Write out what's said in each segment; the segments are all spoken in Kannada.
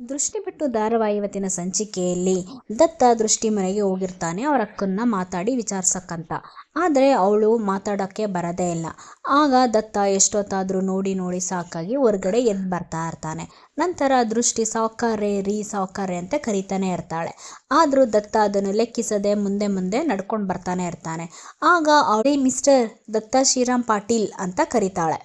ದೃಷ್ಟಿ ಬಿಟ್ಟು ಧಾರಾವಾಹಿ ಇವತ್ತಿನ ಸಂಚಿಕೆಯಲ್ಲಿ ದತ್ತ ದೃಷ್ಟಿ ಮನೆಗೆ ಹೋಗಿರ್ತಾನೆ, ಅವರ ಅಕ್ಕನ್ನ ಮಾತಾಡಿ ವಿಚಾರಿಸಕ್ಕಂತ. ಆದರೆ ಅವಳು ಮಾತಾಡೋಕ್ಕೆ ಬರೋದೇ ಇಲ್ಲ. ಆಗ ದತ್ತ ಎಷ್ಟೊತ್ತಾದರೂ ನೋಡಿ ನೋಡಿ ಸಾಕಾಗಿ ಹೊರಗಡೆ ಎದ್ದು ಬರ್ತಾ ಇರ್ತಾನೆ. ನಂತರ ದೃಷ್ಟಿ ಸಾಕಾರೆ ರೀ ಸಾಕಾರೆ ಅಂತ ಕರಿತಾನೆ ಇರ್ತಾಳೆ. ಆದರೂ ದತ್ತ ಅದನ್ನು ಲೆಕ್ಕಿಸದೆ ಮುಂದೆ ಮುಂದೆ ನಡ್ಕೊಂಡು ಬರ್ತಾನೆ ಇರ್ತಾನೆ. ಆಗ ಅವಳೇ ಮಿಸ್ಟರ್ ದತ್ತ ಶ್ರೀರಾಮ್ ಪಾಟೀಲ್ ಅಂತ ಕರೀತಾಳೆ.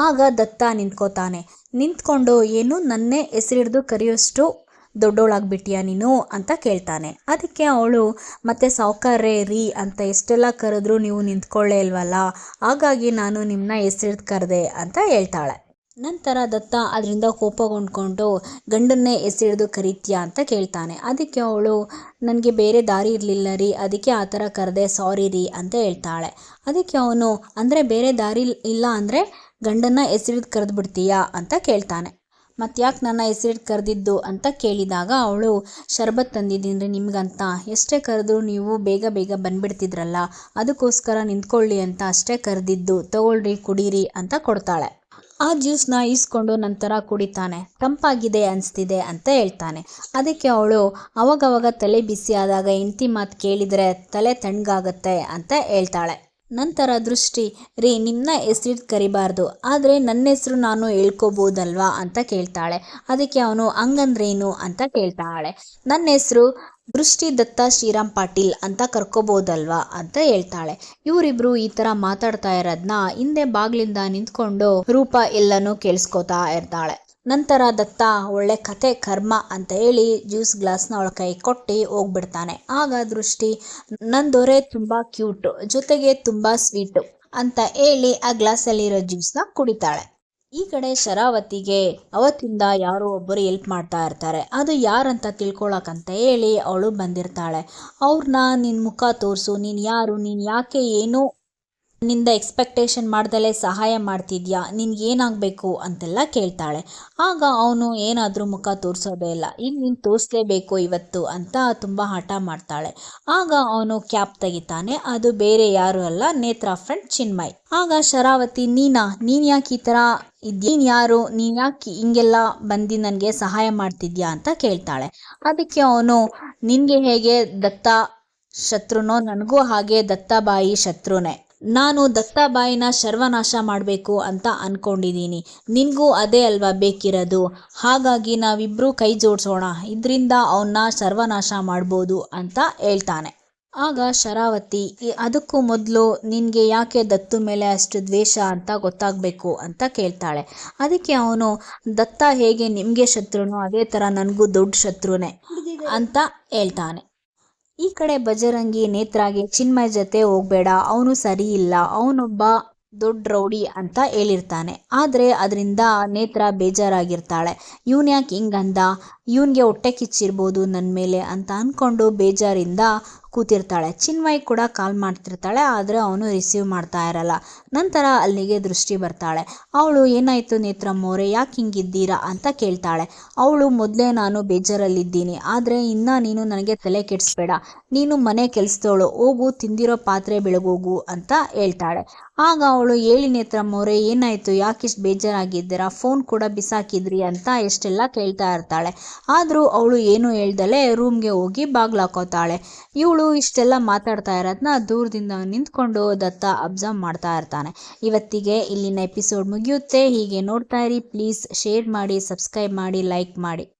ಆಗ ದತ್ತ ನಿಂತ್ಕೋತಾನೆ. ನಿಂತ್ಕೊಂಡು, ಏನು ನನ್ನೇ ಹೆಸರಿಡ್ದು ಕರೆಯೋಷ್ಟು ದೊಡ್ಡೋಳಾಗ್ಬಿಟ್ಟಿಯಾ ನೀನು? ಅಂತ ಕೇಳ್ತಾನೆ. ಅದಕ್ಕೆ ಅವಳು, ಮತ್ತೆ ಸಾವುಕಾರೇ ರೀ, ಅಂತ ಎಷ್ಟೆಲ್ಲ ಕರೆದ್ರೂ ನೀವು ನಿಂತ್ಕೊಳ್ಳೇ ಇಲ್ವಲ್ಲ? ಹಾಗಾಗಿ ನಾನು ನಿಮ್ಮನ್ನ ಹೆಸರಿಡ್ದು ಕರೆದೆ, ಅಂತ ಹೇಳ್ತಾಳೆ. ನಂತರ ದತ್ತ ಅದರಿಂದ ಕೋಪಗೊಂಡ್ಕೊಂಡು ಗಂಡನ್ನೇ ಎಸೆಹಿಡಿದು ಕರೀತೀಯಾ ಅಂತ ಕೇಳ್ತಾನೆ. ಅದಕ್ಕೆ ಅವಳು, ನನಗೆ ಬೇರೆ ದಾರಿ ಇರಲಿಲ್ಲ ರೀ, ಅದಕ್ಕೆ ಆ ಥರ ಕರೆದೆ ಸಾರಿ ರೀ, ಅಂತ ಹೇಳ್ತಾಳೆ. ಅದಕ್ಕೆ ಅವನು, ಅಂದರೆ ಬೇರೆ ದಾರಿ ಇಲ್ಲ ಅಂದರೆ ಗಂಡನ್ನ ಹೆಸರಿಡ್ದು ಕರೆದು ಬಿಡ್ತೀಯಾ ಅಂತ ಕೇಳ್ತಾನೆ. ಮತ್ತು ಯಾಕೆ ನನ್ನ ಹೆಸರಿಟ್ಟು ಕರೆದಿದ್ದು? ಅಂತ ಕೇಳಿದಾಗ ಅವಳು, ಶರ್ಬತ್ ತಂದಿದ್ದೀನಿ ರೀ ನಿಮಗಂತ. ಎಷ್ಟೇ ಕರೆದ್ರೂ ನೀವು ಬೇಗ ಬೇಗ ಬಂದುಬಿಡ್ತಿದ್ರಲ್ಲ, ಅದಕ್ಕೋಸ್ಕರ ನಿಂತ್ಕೊಳ್ಳಿ ಅಂತ ಅಷ್ಟೇ ಕರೆದಿದ್ದು. ತಗೊಳ್ರಿ, ಕುಡೀರಿ, ಅಂತ ಕೊಡ್ತಾಳೆ. ಆ ಜ್ಯೂಸ್ನ ಈಸ್ಕೊಂಡು ನಂತರ ಕುಡಿತಾನೆ. ತಂಪಾಗಿದೆ ಅನಿಸ್ತಿದೆ ಅಂತ ಹೇಳ್ತಾನೆ. ಅದಕ್ಕೆ ಅವಳು ಅವಾಗವಾಗ ತಲೆ ಬಿಸಿ ಆದಾಗ ಹೆಂಡ್ತಿ ಮಾತು ಕೇಳಿದರೆ ತಲೆ ತಣ್ಣಗಾಗತ್ತೆ ಅಂತ ಹೇಳ್ತಾಳೆ. ನಂತರ ದೃಷ್ಟಿ, ರೀ ನಿಮ್ಮನ್ನ ಹೆಸರಿಟ್ಟು ಕರಿಬಾರ್ದು. ಆದರೆ ನನ್ನ ಹೆಸರು ನಾನು ಹೇಳ್ಕೋಬೋದಲ್ವಾ? ಅಂತ ಕೇಳ್ತಾಳೆ. ಅದಕ್ಕೆ ಅವನು, ಹಂಗಂದ್ರೇನು? ಅಂತ ಕೇಳ್ತಾಳೆ. ನನ್ನ ಹೆಸರು ದೃಷ್ಟಿ ದತ್ತ ಶ್ರೀರಾಮ್ ಪಾಟೀಲ್ ಅಂತ ಕರ್ಕೋಬೋದಲ್ವಾ? ಅಂತ ಹೇಳ್ತಾಳೆ. ಇವರಿಬ್ರು ಈ ತರ ಮಾತಾಡ್ತಾ ಇರೋದ್ನ ಹಿಂದೆ ಬಾಗ್ಲಿಂದ ನಿಂತ್ಕೊಂಡು ರೂಪ ಎಲ್ಲನೂ ಕೇಳಿಸ್ಕೊತಾ ಇರ್ತಾಳೆ. ನಂತರ ದತ್ತ ಒಳ್ಳೆ ಕತೆ ಕರ್ಮ ಅಂತ ಹೇಳಿ ಜ್ಯೂಸ್ ಗ್ಲಾಸ್ನ ಅವಳ ಕೈ ಕೊಟ್ಟು ಹೋಗ್ಬಿಡ್ತಾನೆ. ಆಗ ದೃಷ್ಟಿ ನನ್ನ ದೊರೆ ತುಂಬ ಕ್ಯೂಟ್, ಜೊತೆಗೆ ತುಂಬ ಸ್ವೀಟು ಅಂತ ಹೇಳಿ ಆ ಗ್ಲಾಸಲ್ಲಿರೋ ಜ್ಯೂಸ್ನ ಕುಡಿತಾಳೆ. ಈ ಕಡೆ ಶರಾವತಿಗೆ ಅವತ್ತಿಂದ ಯಾರೋ ಒಬ್ಬರು ಎಲ್ಪ್ ಮಾಡ್ತಾ ಇರ್ತಾರೆ. ಅದು ಯಾರಂತ ತಿಳ್ಕೊಳಕಂತ ಹೇಳಿ ಅವಳು ಬಂದಿರ್ತಾಳೆ. ಅವ್ರನ್ನ ನಿನ್ನ ಮುಖ ತೋರಿಸು, ನೀನು ಯಾರು, ನೀನು ಯಾಕೆ ಏನು ನಿಂದ ಎಕ್ಸ್ಪೆಕ್ಟೇಷನ್ ಮಾಡ್ದಲೇ ಸಹಾಯ ಮಾಡ್ತಿದ್ಯಾ? ನಿನ್ಗೆ ಏನಾಗಬೇಕು? ಅಂತೆಲ್ಲ ಕೇಳ್ತಾಳೆ. ಆಗ ಅವನು ಏನಾದರೂ ಮುಖ ತೋರಿಸೋದೇ ಇಲ್ಲ. ಈಗ ನೀನು ತೋರಿಸಲೇಬೇಕು ಇವತ್ತು ಅಂತ ತುಂಬ ಹಠ ಮಾಡ್ತಾಳೆ. ಆಗ ಅವನು ಕ್ಯಾಪ್ ತೆಗಿತಾನೆ. ಅದು ಬೇರೆ ಯಾರು ಅಲ್ಲ, ನೇತ್ರ ಫ್ರೆಂಡ್ ಚಿನ್ಮಯ್. ಆಗ ಶರಾವತಿ, ನೀನಾ, ನೀನು ಯಾಕೆ ಈ ಥರ ನೀನು ಯಾರು? ನೀನು ಯಾಕೆ ಹಿಂಗೆಲ್ಲ ಬಂದು ನನಗೆ ಸಹಾಯ ಮಾಡ್ತಿದ್ಯಾ ಅಂತ ಕೇಳ್ತಾಳೆ. ಅದಕ್ಕೆ ಅವನು, ನಿನಗೆ ಹೇಗೆ ದತ್ತ ಶತ್ರುನೋ? ನನಗೂ ಹಾಗೆ ದತ್ತಬಾಯಿ ಶತ್ರುನೇ. ನಾನು ದತ್ತಾಬಾಯಿನ ಸರ್ವನಾಶ ಮಾಡಬೇಕು ಅಂತ ಅಂದ್ಕೊಂಡಿದ್ದೀನಿ ನಿನಗೂ ಅದೇ ಅಲ್ವಾ ಬೇಕಿರೋದು? ಹಾಗಾಗಿ ನಾವಿಬ್ಬರೂ ಕೈ ಜೋಡಿಸೋಣ. ಇದರಿಂದ ಅವನ್ನ ಸರ್ವನಾಶ ಮಾಡ್ಬೋದು ಅಂತ ಹೇಳ್ತಾನೆ. ಆಗ ಶರಾವತಿ ಅದಕ್ಕೂ ಮೊದಲು ನಿನಗೆ ಯಾಕೆ ದತ್ತು ಮೇಲೆ ಅಷ್ಟು ದ್ವೇಷ ಅಂತ ಗೊತ್ತಾಗಬೇಕು? ಅಂತ ಕೇಳ್ತಾಳೆ. ಅದಕ್ಕೆ ಅವನು, ದತ್ತ ಹೇಗೆ ನಿಮಗೆ ಶತ್ರುನೋ, ಅದೇ ಥರ ನನಗೂ ದೊಡ್ಡ ಶತ್ರುನೇ? ಅಂತ ಹೇಳ್ತಾನೆ. ಈ ಕಡೆ ಬಜರಂಗಿ ನೇತ್ರಾಗೆ ಚಿನ್ಮಯ ಜೊತೆ ಹೋಗ್ಬೇಡ, ಅವನು ಸರಿ ಇಲ್ಲ, ಅವನೊಬ್ಬ ದೊಡ್ಡ ರೌಡಿ ಅಂತ ಹೇಳಿರ್ತಾನೆ. ಆದರೆ ಅದರಿಂದ ನೇತ್ರ ಬೇಜಾರಾಗಿರ್ತಾಳೆ. ಇವನ್ಯಾಕೆ ಹಿಂಗಂದ? ಇವನಿಗೆ ಹೊಟ್ಟೆ ಕಿಚ್ಚಿರ್ಬೋದು ನನ್ನ ಮೇಲೆ ಅಂತ ಅಂದ್ಕೊಂಡು ಬೇಜಾರಿಂದ ಕೂತಿರ್ತಾಳೆ. ಚಿನ್ಮಯ್ ಕೂಡ ಕಾಲ್ ಮಾಡ್ತಿರ್ತಾಳೆ, ಆದರೆ ಅವನು ರಿಸೀವ್ ಮಾಡ್ತಾ ಇರಲ್ಲ. ನಂತರ ಅಲ್ಲಿಗೆ ದೃಷ್ಟಿ ಬರ್ತಾಳೆ. ಅವಳು, ಏನಾಯಿತು ನೇತ್ರಮ್ಮೋರೆ ಯಾಕೆ ಹಿಂಗಿದ್ದೀರಾ? ಅಂತ ಕೇಳ್ತಾಳೆ. ಅವಳು, ಮೊದಲೇ ನಾನು ಬೇಜಾರಲ್ಲಿದ್ದೀನಿ, ಆದರೆ ಇನ್ನು ನೀನು ನನಗೆ ತಲೆ ಕೆಡಿಸ್ಬೇಡ. ನೀನು ಮನೆ ಕೆಲಸದವಳು ಹೋಗು, ತಿಂದಿರೋ ಪಾತ್ರೆ ಬೆಳಗೋಗು, ಅಂತ ಹೇಳ್ತಾಳೆ. ಆಗ ಅವಳು, ಹೇಳಿ ನೇತ್ರಮ್ಮೋರೆ ಏನಾಯಿತು? ಯಾಕಿಷ್ಟು ಬೇಜಾರಾಗಿದ್ದೀರಾ? ಫೋನ್ ಕೂಡ ಬಿಸಾಕಿದ್ರಿ ಅಂತ ಎಷ್ಟೆಲ್ಲ ಕೇಳ್ತಾ ಇರ್ತಾಳೆ. ಆದರೂ ಅವಳು ಏನು ಹೇಳ್ದಲೆ ರೂಮ್ಗೆ ಹೋಗಿ ಬಾಗ್ಲು ಹಾಕೋತಾಳೆ. ಇವಳು ಇಷ್ಟೆಲ್ಲ ಮಾತಾಡ್ತಾ ಇರೋದನ್ನ ದೂರದಿಂದ ನಿಂತ್ಕೊಂಡು ದತ್ತ ಅಬ್ಸರ್ವ್ ಮಾಡ್ತಾ ಇರ್ತಾನೆ. ಇವತ್ತಿಗೆ ಇಲ್ಲಿನ ಎಪಿಸೋಡ್ ಮುಗಿಯುತ್ತೆ. ಹೀಗೆ ನೋಡ್ತಾ ಇರಿ. ಪ್ಲೀಸ್ ಶೇರ್ ಮಾಡಿ ಸಬ್ಸ್ಕ್ರೈಬ್ ಮಾಡಿ ಲೈಕ್ ಮಾಡಿ.